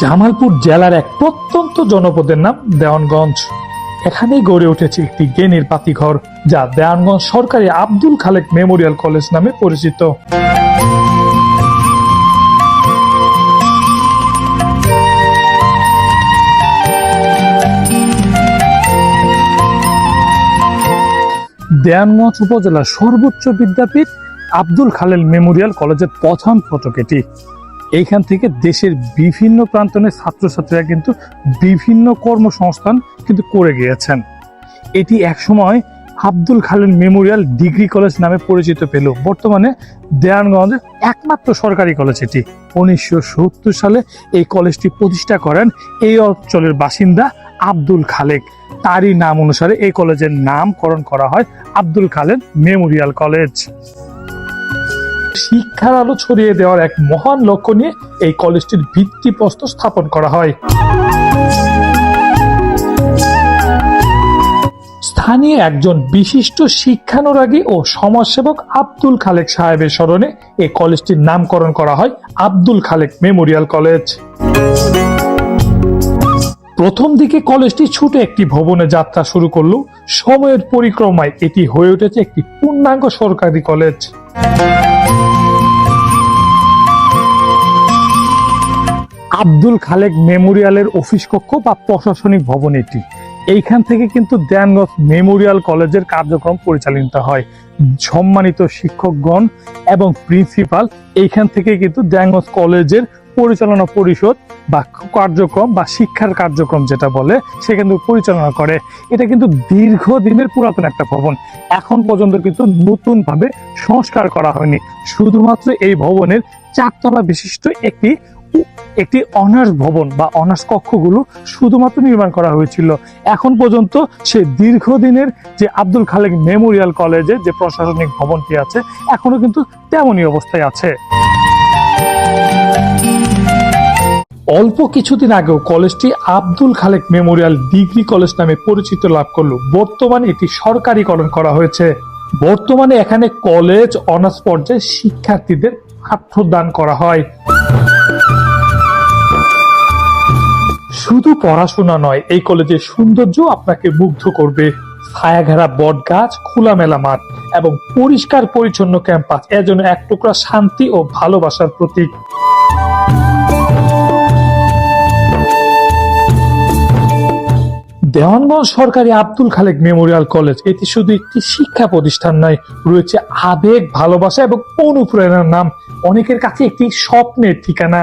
জামালপুর জেলার এক প্রত্যন্ত জনপদের নাম দেওয়ানগঞ্জ। এখানেই গড়ে উঠেছে একটি জ্ঞানীর পাতিঘর, যা দেওয়ানগঞ্জ সরকারি আব্দুল খালেক মেমোরিয়াল কলেজ নামে পরিচিত। দেয়ানগঞ্জ উপজেলার সর্বোচ্চ বিদ্যাপীঠ আব্দুল খালেল মেমোরিয়াল কলেজের প্রথম ফটক এটি এইখান থেকে দেশের বিভিন্ন প্রান্তনে ছাত্রছাত্রীরা কিন্তু বিভিন্ন কর্মসংস্থান কিন্তু করে গিয়েছেন। এটি একসময় Abdul Khalel memorial degree college নামে পরিচিত পেল। বর্তমানে দেয়ানগঞ্জের একমাত্র সরকারি কলেজ এটি। উনিশশো সত্তর সালে এই কলেজটি প্রতিষ্ঠা করেন এই অঞ্চলের বাসিন্দা আব্দুল খালেক। তারই নাম অনুসারে এই কলেজের নামকরণ করা হয় আব্দুল খালেদ মেমোরিয়াল কলেজ। শিক্ষার আলো ছড়িয়ে দেওয়ার এক মহান লক্ষ্য নিয়ে এই কলেজটির ভিত্তিপ্রস্তর স্থাপন করা হয়। স্থানীয় একজন বিশিষ্ট শিক্ষানুরাগী ও সমাজসেবক আব্দুল খালেক সাহেবের স্মরণে এই কলেজটির নামকরণ করা হয় আব্দুল খালেক মেমোরিয়াল কলেজ। প্রথম দিকে কলেজটি ছোট একটি ভবনে যাত্রা শুরু করলেও সময়ের পরিক্রমায় এটি হয়ে উঠেছে একটি পূর্ণাঙ্গ সরকারি কলেজ। আব্দুল খালেক মেমোরিয়ালের অফিস কক্ষ বা প্রশাসনিক ভবন এটি। এইখান থেকে কিন্তু দেয়ানগঞ্জ মেমোরিয়াল কলেজের কার্যক্রম পরিচালিত হয়। সম্মানিত শিক্ষকগণ এবং প্রিন্সিপাল, এইখান থেকে কিন্তু দেয়ানগঞ্জ কলেজের পরিচালনা পরিষদ বা কার্যক্রম বা শিক্ষার কার্যক্রম যেটা বলে, সে কিন্তু পরিচালনা করে। এটা কিন্তু দীর্ঘদিনের পুরাতন একটা ভবন। এখন পর্যন্ত কিন্তু নতুন ভাবে সংস্কার করা হয়নি। শুধুমাত্র এই ভবনের চারতলা বিশিষ্ট একটি একটি অনার্স ভবন বা অনার্স কক্ষগুলো শুধুমাত্র নির্মাণ করা হয়েছিল। এখন পর্যন্ত সে দীর্ঘদিনের যে আব্দুল খালেক মেমোরিয়াল কলেজে যে প্রশাসনিক ভবনটি আছে, এখনও কিন্তু তেমনই অবস্থায় আছে। অল্প কিছুদিন আগেও কলেজটি Abdul Khalek memorial degree college নামে পরিচিত লাভ করল। বর্তমানে এটি সরকারিকরণ করা হয়েছে। বর্তমানে এখানে কলেজ, অনার্স পর্যায়ে শিক্ষার্থীদের পাঠ্যদান করা হয়। শুধু পড়াশোনা নয়, এই কলেজের সৌন্দর্য আপনাকে মুগ্ধ করবে। ছায়াঘেরা বট গাছ খোলামেলা মাঠ এবং পরিষ্কার পরিচ্ছন্ন ক্যাম্পাস, এর জন্য এক টুকরা শান্তি ও ভালোবাসার প্রতীক। দেওয়ানগঞ্জ সরকারি আব্দুল খালেক মেমোরিয়াল কলেজ, এটি শুধু একটি শিক্ষা প্রতিষ্ঠান নয়, রয়েছে আবেগ, ভালোবাসা এবং অনুপ্রেরণার নাম। অনেকের কাছে একটি স্বপ্নের ঠিকানা।